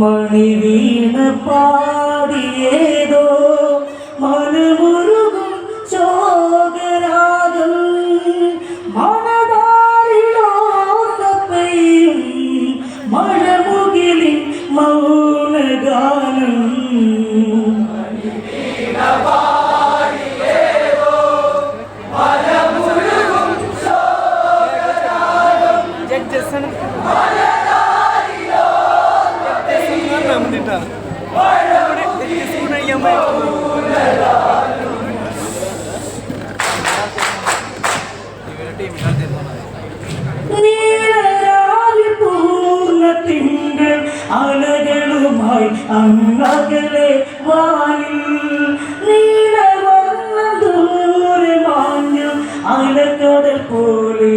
മണി വീണ് പാടിയേതോ മനമു പോലെ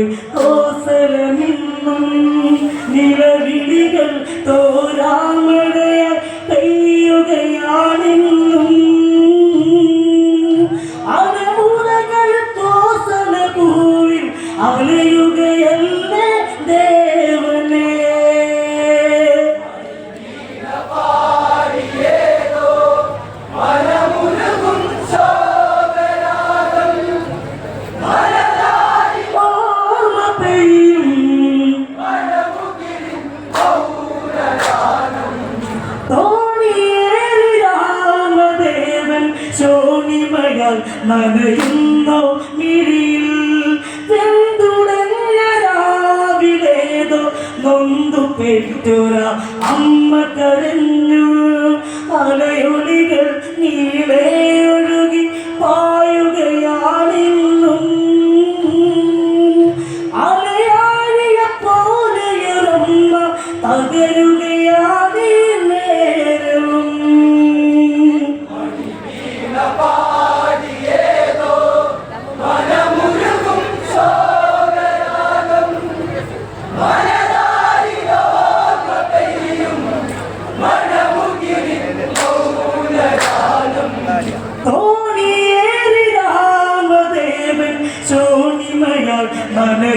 വിടയുന്നു മിഴിയിൽ. വെന്തുടഞ്ഞരാവിലേതോ നൊന്തു പെറ്റൊര അമ്മ കരഞ്ഞു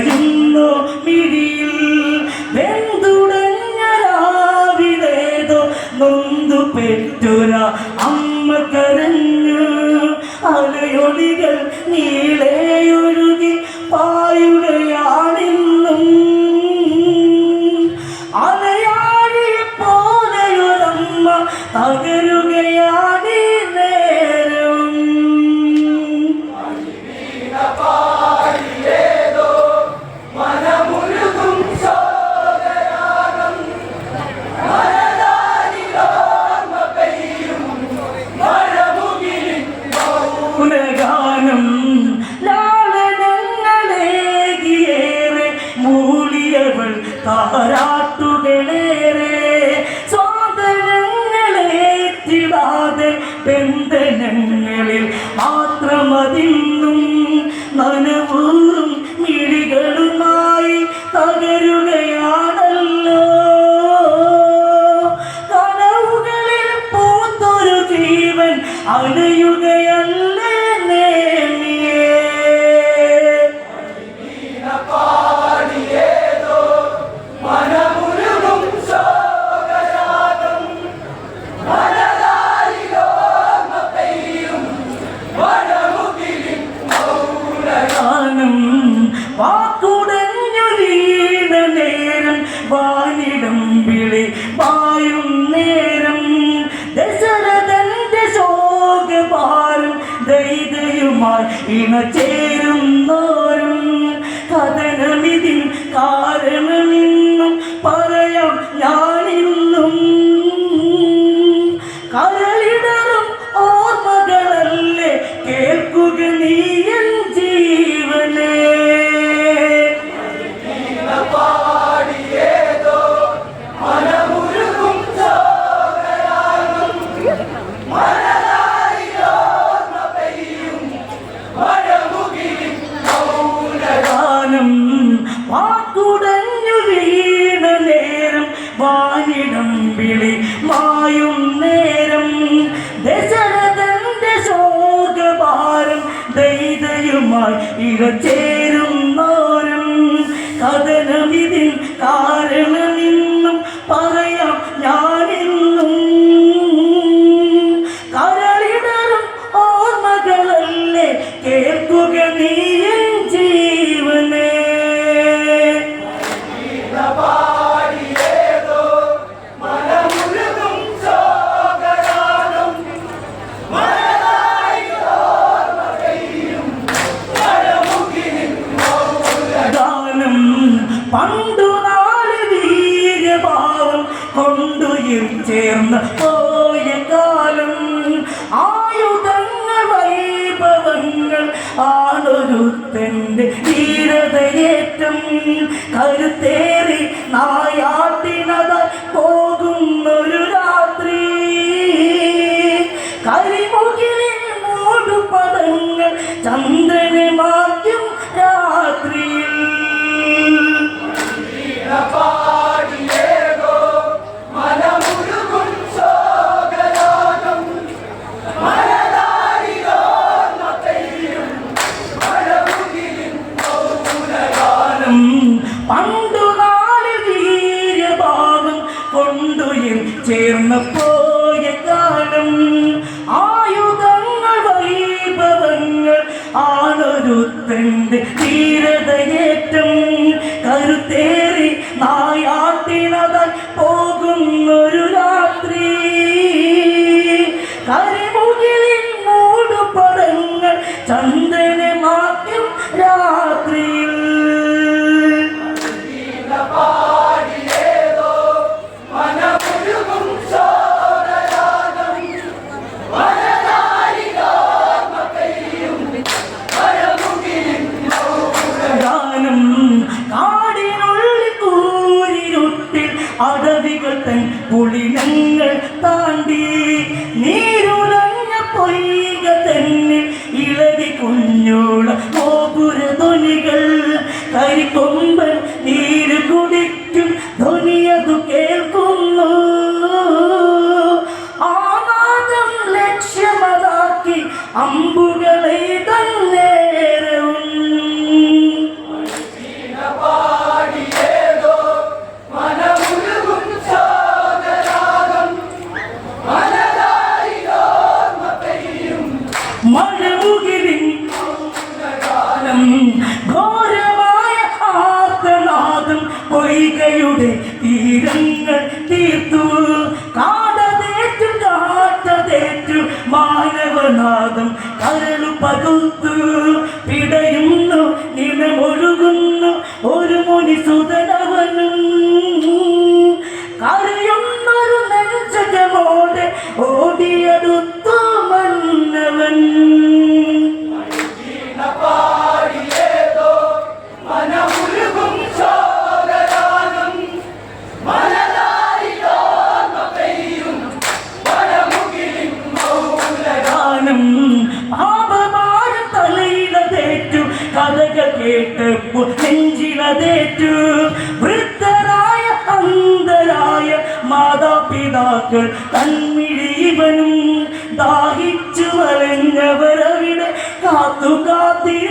പറയുന്നു മിഴിയിൽ ഇണചേരുന്നോരും കഥനമിതിൻ കാരണമെന്നും പറയാം ഞാനിന്നും. കരളിടറും ഓർമ്മകളല്ലേ കേൾക്കുക നീ ജീവനേ. ഇറച്ചേ കരയേറ്റം കരുത്തേറി നായാട്ട പുളിനങ്ങൾ താണ്ടി നായികയുടെ തീരം പിതാക്കൾ തന്മിഴിവനും ദാഹിച്ചു വലഞ്ഞവരവിടെ കാത്തു കാത്തിരി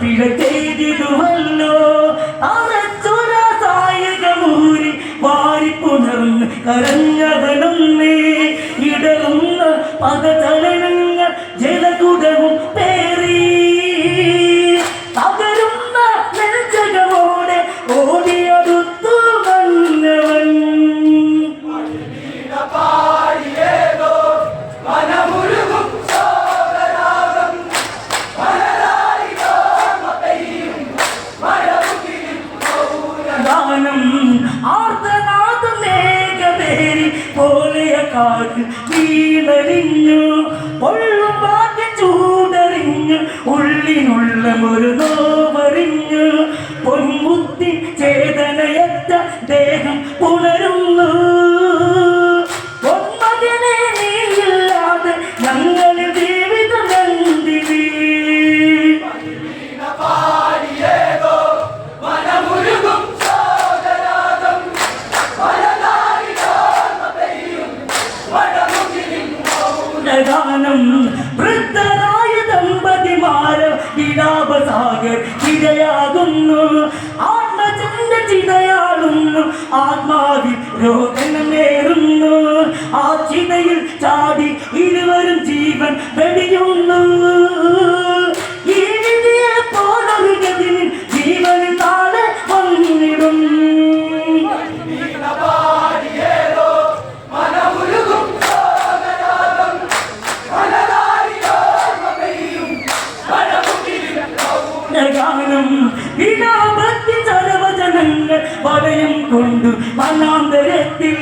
പിഴക്കെയ്തിടുവല്ലോ അറച്ചുരസായകമൂരി വാരിപ്പുണർന്ന് കരഞ്ഞവനൊന്നേ ഇടറുന്ന പദ ചേരി പോലെയ കാട് വീണലിഞ്ഞു. പൊള്ളും പാട്ട് ചൂടറിഞ്ഞു ഉള്ളിനുള്ള ഒരു നോവറിഞ്ഞു. പൊൻമുത്തിൻ ചേതനയത്ത ദേഹം പുണരുന്നു. കൊണ്ടു മനാന്തരത്തിൽ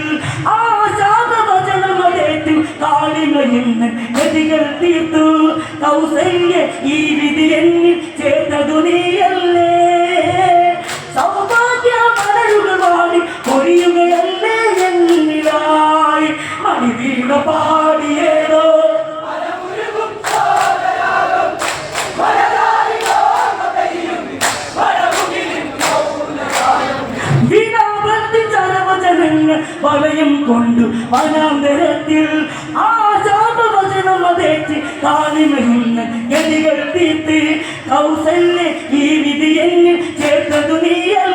ആ ശാപവചനമേറ്റു കാളിമയെന്ന് ഗതികൾ തീർത്തു. കൗസല്യ ഈ വിധി എന്നിൽ ചേർത്തതു നീയല്ലേ? സൗഭാഗ്യ മലരുകൾ വാടി പൊഴിയുകയല്ലേ എന്നിലായി. മണിവീണ പാടിയേതോ കൊണ്ടു വനാന്തരത്തിൽ ആ ഗതികൾ കൗസല്യ ഈ വിധി എന്നെ ചേർത്തതു നീയല്ലേ